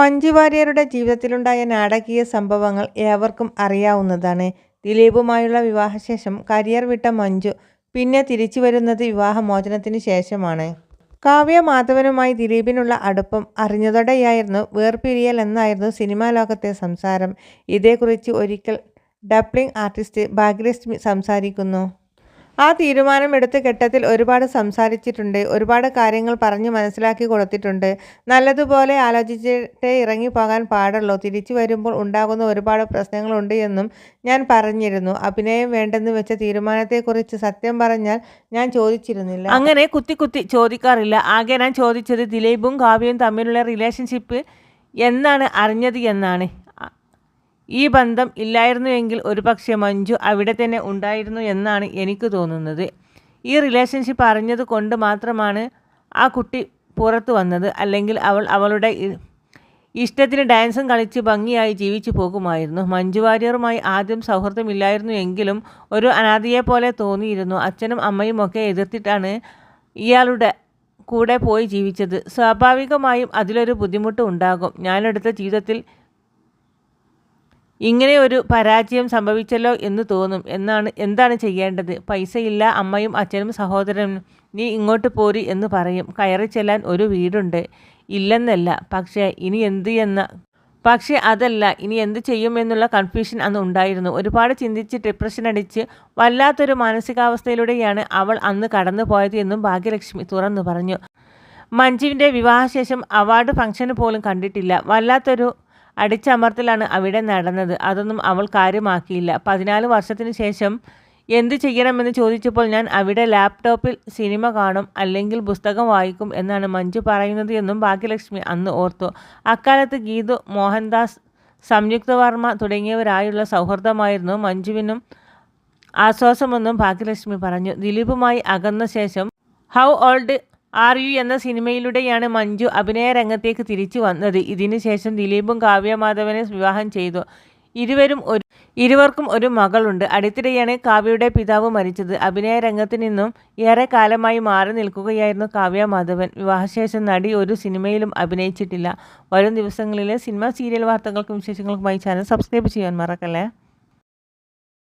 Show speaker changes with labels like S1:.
S1: മഞ്ജു വാര്യരുടെ ജീവിതത്തിലുണ്ടായ നാടകീയ സംഭവങ്ങൾ ഏവർക്കും അറിയാവുന്നതാണ്. ദിലീപുമായുള്ള വിവാഹശേഷം കരിയർ വിട്ട മഞ്ജു പിന്നെ തിരിച്ചു വരുന്നത് വിവാഹമോചനത്തിന് ശേഷമാണ്. കാവ്യ മാധവനുമായി ദിലീപിനുള്ള അടുപ്പം അറിഞ്ഞതോടെയായിരുന്നു വേർപിരിയൽ എന്നായിരുന്നു സിനിമാ ലോകത്തെ സംസാരം. ഇതേക്കുറിച്ച് ഒരിക്കൽ ഡബ്ലിംഗ് ആർട്ടിസ്റ്റ് ഭാഗ്യലക്ഷ്മി സംസാരിക്കുന്നു. ആ തീരുമാനമെടുത്ത ഘട്ടത്തിൽ ഒരുപാട് സംസാരിച്ചിട്ടുണ്ട്. ഒരുപാട് കാര്യങ്ങൾ പറഞ്ഞ് മനസ്സിലാക്കി കൊടുത്തിട്ടുണ്ട്. നല്ലതുപോലെ ആലോചിച്ചിട്ടേ ഇറങ്ങിപ്പോകാൻ പാടുള്ളൂ. തിരിച്ചു വരുമ്പോൾ ഉണ്ടാകുന്ന ഒരുപാട് പ്രശ്നങ്ങളുണ്ട് എന്നും ഞാൻ പറഞ്ഞിരുന്നു. അഭിനയം വേണ്ടെന്ന് വെച്ച തീരുമാനത്തെക്കുറിച്ച് സത്യം പറഞ്ഞാൽ ഞാൻ ചോദിച്ചിരുന്നില്ല.
S2: അങ്ങനെ കുത്തി കുത്തി ചോദിക്കാറില്ല. ആകെ ഞാൻ ചോദിച്ചത് ദിലീപും കാവ്യയും തമ്മിലുള്ള റിലേഷൻഷിപ്പ് എന്നാണ് അറിഞ്ഞത് എന്നാണ്. ഈ ബന്ധം ഇല്ലായിരുന്നുവെങ്കിൽ ഒരുപക്ഷേ മഞ്ജു അവിടെ തന്നെ ഉണ്ടായിരുന്നു എന്നാണ് എനിക്ക് തോന്നുന്നത്. ഈ റിലേഷൻഷിപ്പ് അറിഞ്ഞത് കൊണ്ട് മാത്രമാണ് ആ കുട്ടി പുറത്തു വന്നത്. അല്ലെങ്കിൽ അവൾ അവളുടെ ഇഷ്ടത്തിന് ഡാൻസും കളിച്ച് ഭംഗിയായി ജീവിച്ചു പോകുമായിരുന്നു. മഞ്ജു വാര്യറുമായി ആദ്യം സൗഹൃദമില്ലായിരുന്നു എങ്കിലും ഒരു അനാഥയെപ്പോലെ തോന്നിയിരുന്നു. അച്ഛനും അമ്മയും ഒക്കെ എതിർത്തിട്ടാണ് ഇയാളുടെ കൂടെ പോയി ജീവിച്ചത്. സ്വാഭാവികമായും അതിലൊരു ബുദ്ധിമുട്ട് ഉണ്ടാകും. ഞാനെടുത്ത ജീവിതത്തിൽ ഇങ്ങനെ ഒരു പരാജയം സംഭവിച്ചല്ലോ എന്ന് തോന്നും. എന്നാണ് എന്താണ് ചെയ്യേണ്ടത്? പൈസയില്ല. അമ്മയും അച്ഛനും സഹോദരനും നീ ഇങ്ങോട്ട് പോരി എന്ന് പറയും. കയറി ചെല്ലാൻ ഒരു വീടുണ്ട്. ഇല്ലെന്നല്ല. പക്ഷേ ഇനി എന്ത് എന്ന പക്ഷേ അതല്ല ഇനി എന്ത് ചെയ്യുമെന്നുള്ള കൺഫ്യൂഷൻ അന്ന് ഉണ്ടായിരുന്നു. ഒരുപാട് ചിന്തിച്ച് ഡിപ്രഷൻ അടിച്ച് വല്ലാത്തൊരു മാനസികാവസ്ഥയിലൂടെയാണ് അവൾ അന്ന് കടന്നു പോയത് എന്നും ഭാഗ്യലക്ഷ്മി തുറന്നു പറഞ്ഞു. മഞ്ജുവിന്റെ വിവാഹശേഷം അവാർഡ് ഫംഗ്ഷന് പോലും കണ്ടിട്ടില്ല. വല്ലാത്തൊരു അടിച്ചമർത്തലാണ് അവിടെ നടന്നത്. അതൊന്നും അവൾ കാര്യമാക്കിയില്ല. പതിനാല് വർഷത്തിന് ശേഷം എന്ത് ചെയ്യണമെന്ന് ചോദിച്ചപ്പോൾ ഞാൻ അവിടെ ലാപ്ടോപ്പിൽ സിനിമ കാണും അല്ലെങ്കിൽ പുസ്തകം വായിക്കും എന്നാണ് മഞ്ജു പറയുന്നത് എന്നും ഭാഗ്യലക്ഷ്മി അന്ന് ഓർത്തു. അക്കാലത്ത് ഗീതു മോഹൻദാസ് സംയുക്ത വർമ്മ തുടങ്ങിയവരായുള്ള സൗഹൃദമായിരുന്നു മഞ്ജുവിനും ആശ്വാസമെന്നും ഭാഗ്യലക്ഷ്മി പറഞ്ഞു. ദിലീപുമായി അകന്ന ശേഷം ഹൗ ഓൾഡ് ആർ യു എന്ന സിനിമയിലൂടെയാണ് മഞ്ജു അഭിനയരംഗത്തേക്ക് തിരിച്ചു വന്നത്. ഇതിനുശേഷം ദിലീപും കാവ്യ മാധവനെ വിവാഹം ചെയ്തു. ഇരുവരും ഒരു ഇരുവർക്കും ഒരു മകളുണ്ട്. അടുത്തിടെയാണ് കാവ്യയുടെ പിതാവ് മരിച്ചത്. അഭിനയ രംഗത്ത് നിന്നും ഏറെ കാലമായി മാറി നിൽക്കുകയായിരുന്നു കാവ്യ മാധവൻ. വിവാഹശേഷം നടി ഒരു സിനിമയിലും അഭിനയിച്ചിട്ടില്ല. വരും ദിവസങ്ങളിലെ സിനിമ, സീരിയൽ വാർത്തകൾക്കും വിശേഷങ്ങൾക്കുമായി ചാനൽ സബ്സ്ക്രൈബ് ചെയ്യാൻ മറക്കല്ലേ.